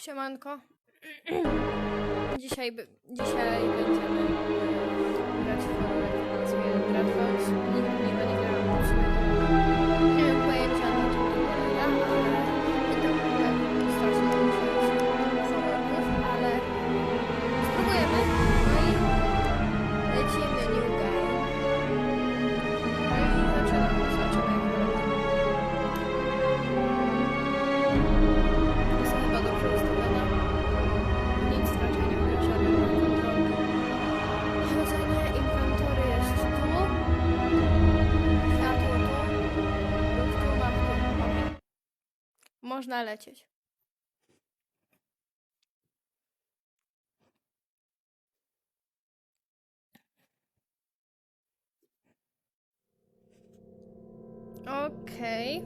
Siemanko. Dzisiaj, dzisiaj będziemy e, grać w Dreadhouse. Nigdy nie grałam, w sumie Można lecieć. Okay.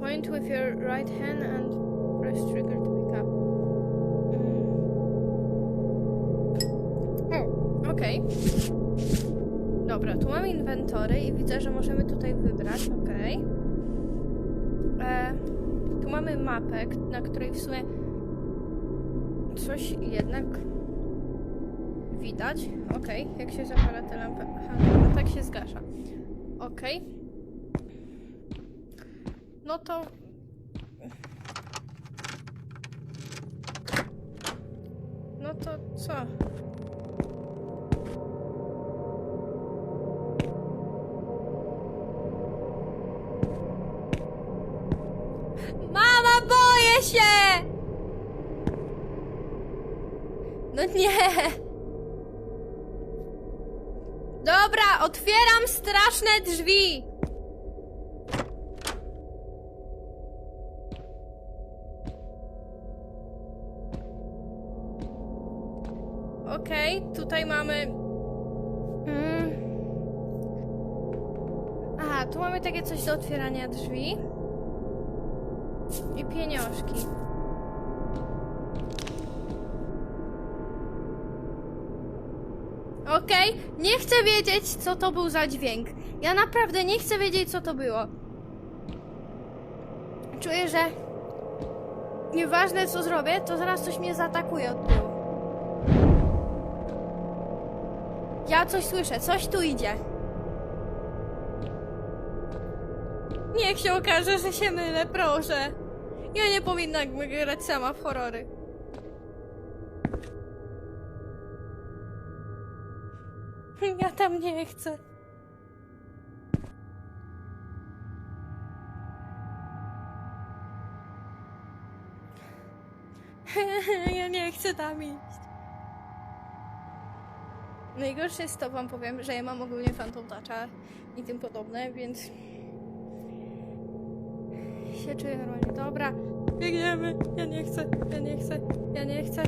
Point with your right hand and press trigger to pick up. Mm. O, okej. Dobra, tu mamy inwentory i widzę, że możemy tutaj wybrać, okej. Tu mamy mapę, na której w sumie coś jednak widać. Okej, jak się zapala tę lampę? Aha, no tak się zgasza. Okej. No to. No to co? Nie! Dobra, otwieram straszne drzwi! Okej, tutaj mamy. Mm. Aha, tu mamy takie coś do otwierania drzwi. I pieniążki. Okej, nie chcę wiedzieć, co to był za dźwięk. Ja naprawdę nie chcę wiedzieć, co to było. Czuję, że nieważne, co zrobię, to zaraz coś mnie zaatakuje od tyłu. Ja coś słyszę, coś tu idzie. Niech się okaże, że się mylę, proszę. Ja nie powinna grać sama w horrory. Ja tam nie chcę. Ja nie chcę tam iść. Najgorsze jest to, wam powiem, że ja mam ogólnie Phantom Toucha i tym podobne, więc się czuję normalnie. Dobra, biegniemy. Ja nie chcę, ja nie chcę, ja nie chcę.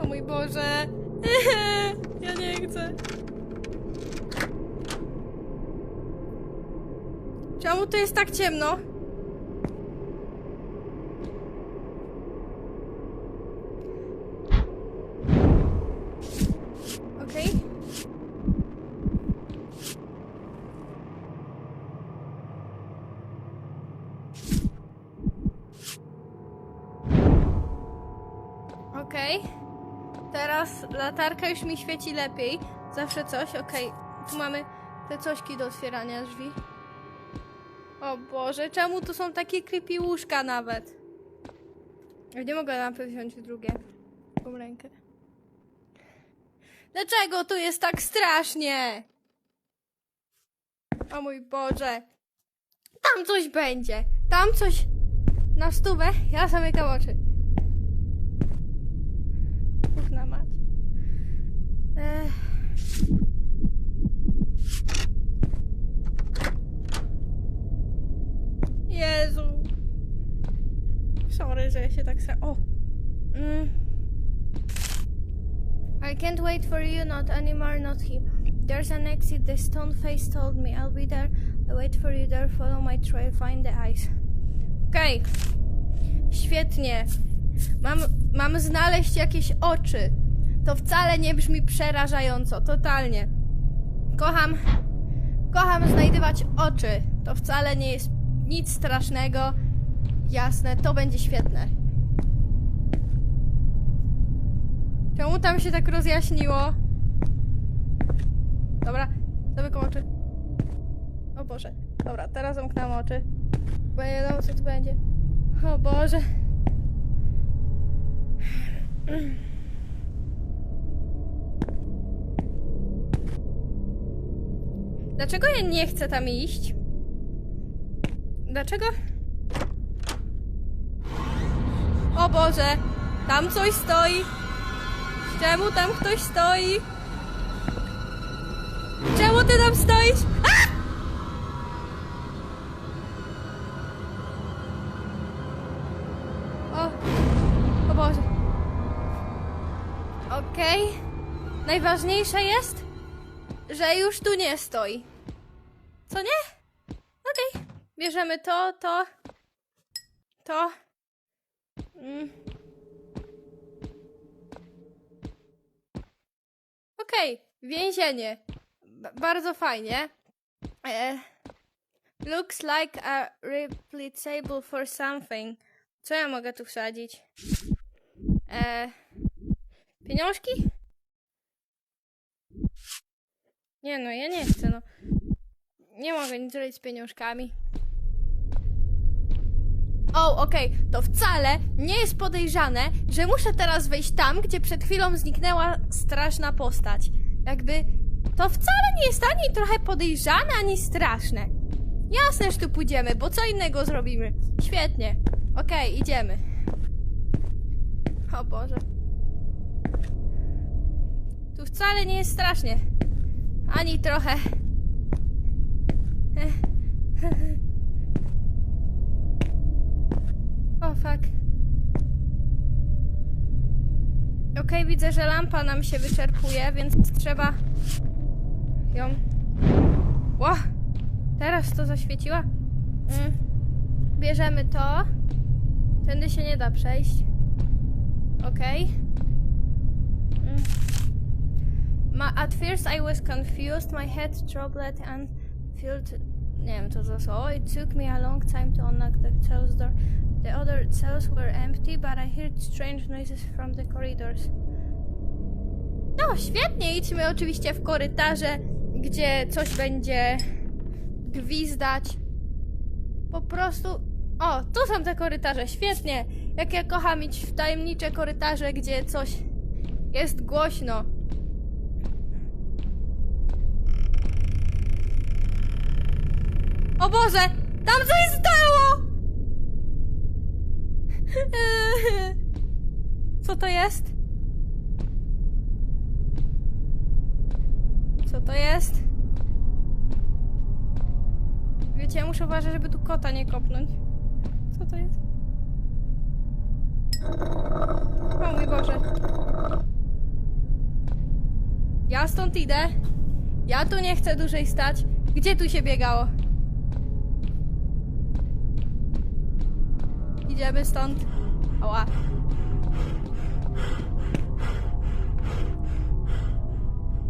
O mój Boże. Ja nie chcę. Czemu tu jest tak ciemno? Okej. Okej. Teraz latarka już mi świeci lepiej. Zawsze coś. Okej. Tu mamy te cośki do otwierania drzwi. O Boże, czemu tu są takie creepy łóżka nawet? Ja nie mogę lampy wziąć w drugie. Taką rękę. Dlaczego tu jest tak strasznie? O mój Boże. Tam coś będzie. Tam coś na stówę. Ja zamykam oczy. Jezu. Sorry, że ja się tak sa... O! Mm. I can't wait for you, not anymore, not here. There's an exit, the stone face told me. I'll be there. I wait for you there, follow my trail, find the eyes. Okej. Świetnie. Mam, mam znaleźć jakieś oczy. To wcale nie brzmi przerażająco, totalnie. Kocham, kocham znajdywać oczy. To wcale nie jest nic strasznego. Jasne, to będzie świetne. Czemu tam się tak rozjaśniło? Dobra, zamykam oczy. O Boże. Dobra, teraz zamknęłam oczy. Bo nie wiadomo, co tu będzie. O Boże. Dlaczego ja nie chcę tam iść? Dlaczego? O Boże! Tam coś stoi! Czemu tam ktoś stoi? Czemu ty tam stoisz? A! O, o Boże. Okej. Najważniejsze jest, że już tu nie stoi. Co nie? Okej. Bierzemy to, to, to. Mm. Okej, więzienie. B- bardzo fajnie. E, looks like a replaceable for something. Co ja mogę tu wsadzić? E, pieniążki? Nie no, ja nie chcę, no. Nie mogę nic zrobić z pieniążkami. O, okej, to wcale nie jest podejrzane, że muszę teraz wejść tam, gdzie przed chwilą zniknęła straszna postać. Jakby to wcale nie jest ani trochę podejrzane, ani straszne. Jasne, że tu pójdziemy, bo co innego zrobimy. Świetnie. Okej, idziemy. O Boże. Tu wcale nie jest strasznie. Ani trochę. O fuck. Okej, widzę, że lampa nam się wyczerpuje, więc trzeba ją. Ło! Teraz to zaświeciła. Mm. Bierzemy to. Tędy się nie da przejść. Okej. Mm. Ma, at first I was confused, my head troubled and felt nie wiem co to słowo. It took me a long time to unlock the cell's door. The other cells were empty, but I heard strange noises from the corridors. No, świetnie, idźmy oczywiście w korytarze, gdzie coś będzie gwizdać. Po prostu... O, tu są te korytarze, świetnie! Jak ja kocham iść w tajemnicze korytarze, gdzie coś jest głośno. O Boże! Tam coś stało! Co to jest? Co to jest? Wiecie, ja muszę uważać, żeby tu kota nie kopnąć. Co to jest? O mój Boże. Ja stąd idę. Ja tu nie chcę dłużej stać. Gdzie tu się biegało? Idziemy stąd. Ała.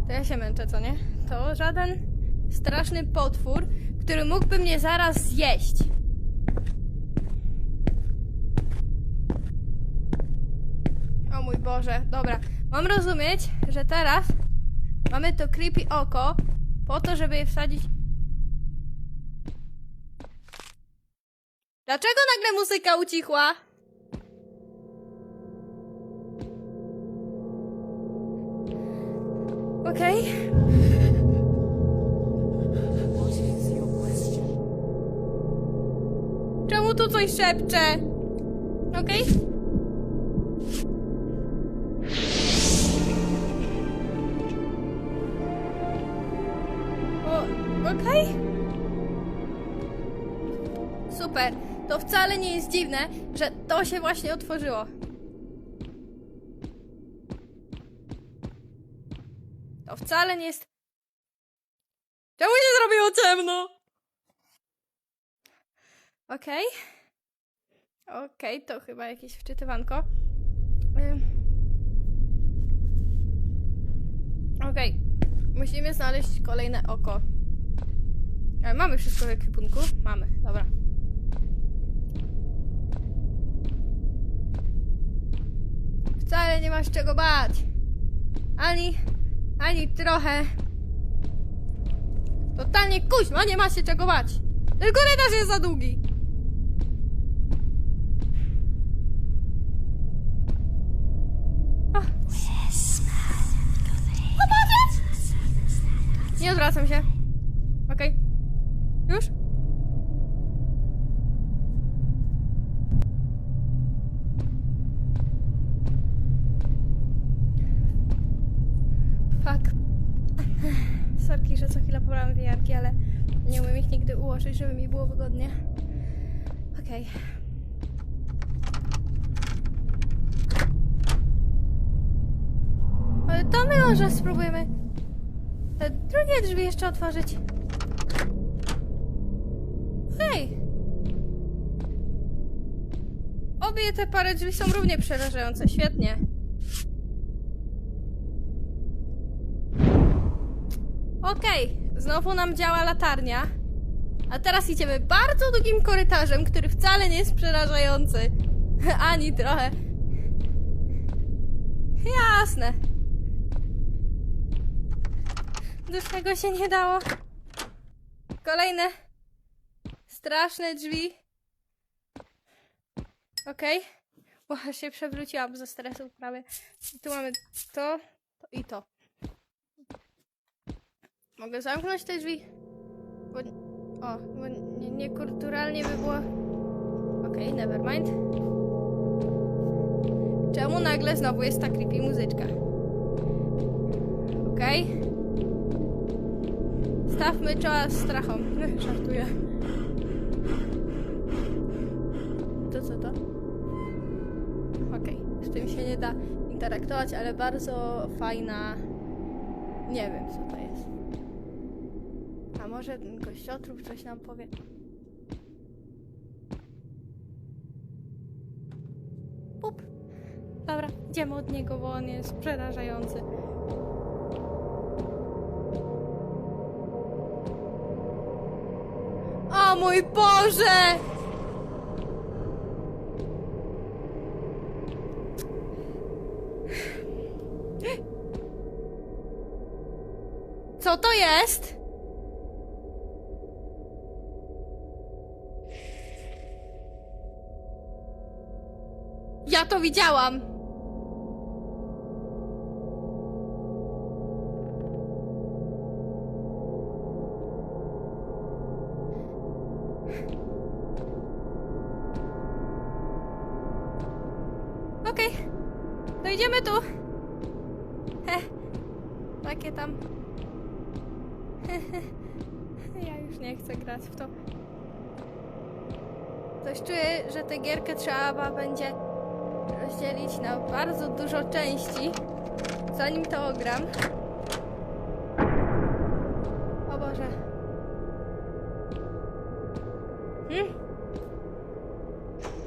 To ja się męczę, co nie? To żaden straszny potwór, który mógłby mnie zaraz zjeść. O mój Boże, dobra. Mam rozumieć, że teraz mamy to creepy oko po to, żeby je wsadzić Dlaczego nagle muzyka ucichła? Okej. Czemu tu coś szepcze? Okej. O, okej. Super. To wcale nie jest dziwne, że to się właśnie otworzyło. To wcale nie jest. Czemu się zrobiło ciemno? Okej. Okej, to chyba jakieś wczytywanko. Okej. Musimy znaleźć kolejne oko. Ale mamy wszystko w ekwipunku? Mamy, dobra. Wcale nie masz czego bać. Ani, ani trochę. Totalnie kuźma, nie ma się czego bać. Ten korytarz jest za długi. Nie odwracam się. Okej. Już? Fuck. Sorki, że co chwila pobieram wiarki, ale nie umiem ich nigdy ułożyć, żeby mi było wygodnie. Okej. Ale to my może spróbujemy te drugie drzwi jeszcze otworzyć. Hej! Obie te parę drzwi są równie przerażające. Świetnie. Okej, znowu nam działa latarnia. A teraz idziemy bardzo długim korytarzem, który wcale nie jest przerażający. Ani trochę. Jasne. Dłuższego się nie dało. Kolejne straszne drzwi. Okej. Okay. się przewróciłam ze stresu prawie. I tu mamy to, to i to. Mogę zamknąć te drzwi? Bo, o, bo nie- niekulturalnie by było... Okej, okay, nevermind. Czemu nagle znowu jest ta creepy muzyczka? Okej. Okay. Stawmy czoła strachom. Żartuję. To co to? Okej, z tym się nie da interaktować, ale bardzo fajna... Nie wiem co to jest. A może ten kościotrup coś nam powie? Pup. Dobra, idziemy od niego, bo on jest przerażający. Mój Boże! Co to jest? Ja to widziałam. Idziemy tu. He. Takie tam. Ja już nie chcę grać w to. Coś czuję, że tę gierkę trzeba będzie rozdzielić na bardzo dużo części, zanim to ogram. O Boże. Hmm?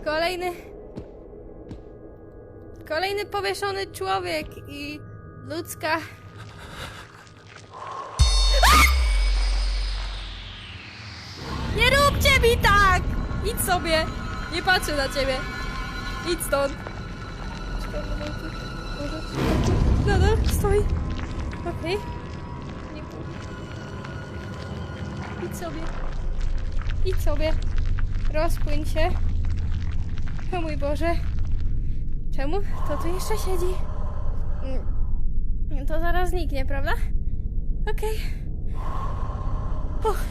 Kolejny... Kolejny powieszony człowiek i ludzka... Nie róbcie mi tak! Idź sobie! Nie patrzę na ciebie! Idź stąd! Nadal stoi. Okej. Nie Idź sobie. Idź sobie. Rozpłyń się. O mój Boże. Czemu to tu jeszcze siedzi? Mm. To zaraz zniknie, prawda? Okej. Uff.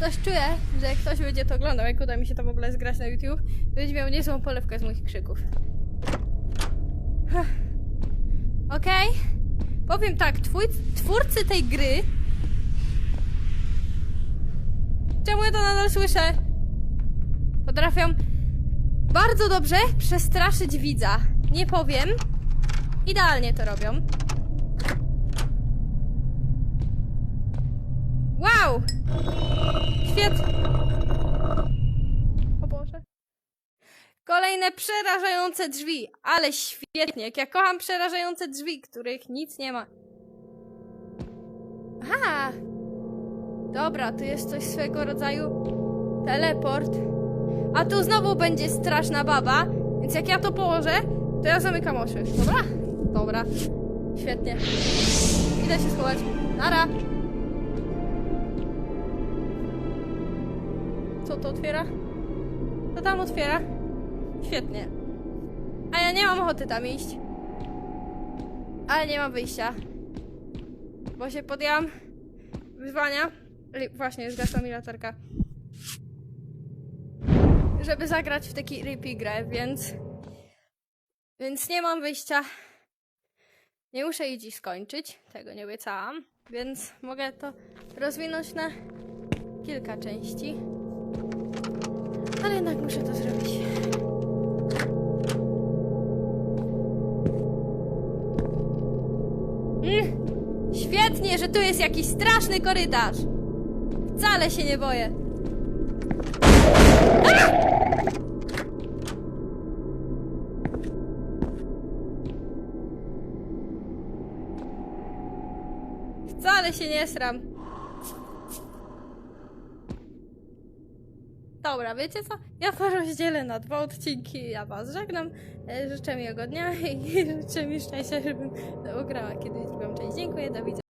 Coś czuję, że jak ktoś będzie to oglądał, jak uda mi się to w ogóle zgrać na YouTube, to będzie miał niezłą polewkę z moich krzyków. Okej. Powiem tak, twój, twórcy tej gry... Czemu ja to nadal słyszę? Potrafią bardzo dobrze przestraszyć widza. Nie powiem. Idealnie to robią. Wow! Świetnie. O Boże. Kolejne przerażające drzwi, ale świetnie. Jak ja kocham przerażające drzwi, których nic nie ma. Aha! Dobra, tu jest coś swego rodzaju teleport. A tu znowu będzie straszna baba, więc jak ja to położę, To ja zamykam oczy, dobra? Dobra. Świetnie. Idę się schować. Nara! Co to otwiera? To tam otwiera? Świetnie. A ja nie mam ochoty tam iść. Ale nie mam wyjścia. Bo się podjęłam wyzwania. Właśnie, zgasła mi latarka. Żeby zagrać w taki repeat grę, więc... Więc nie mam wyjścia. Nie muszę jej dziś skończyć, tego nie obiecałam, więc mogę to rozwinąć na kilka części. Ale jednak muszę to zrobić. Mm, świetnie, że tu jest jakiś straszny korytarz. Wcale się nie boję. Wcale się nie sram. Dobra, wiecie co? Ja to rozdzielę na dwa odcinki. Ja was żegnam. E, Życzę miłego dnia i życzę mi szczęścia, żebym ograła kiedyś drugą część. Dziękuję, do widzenia.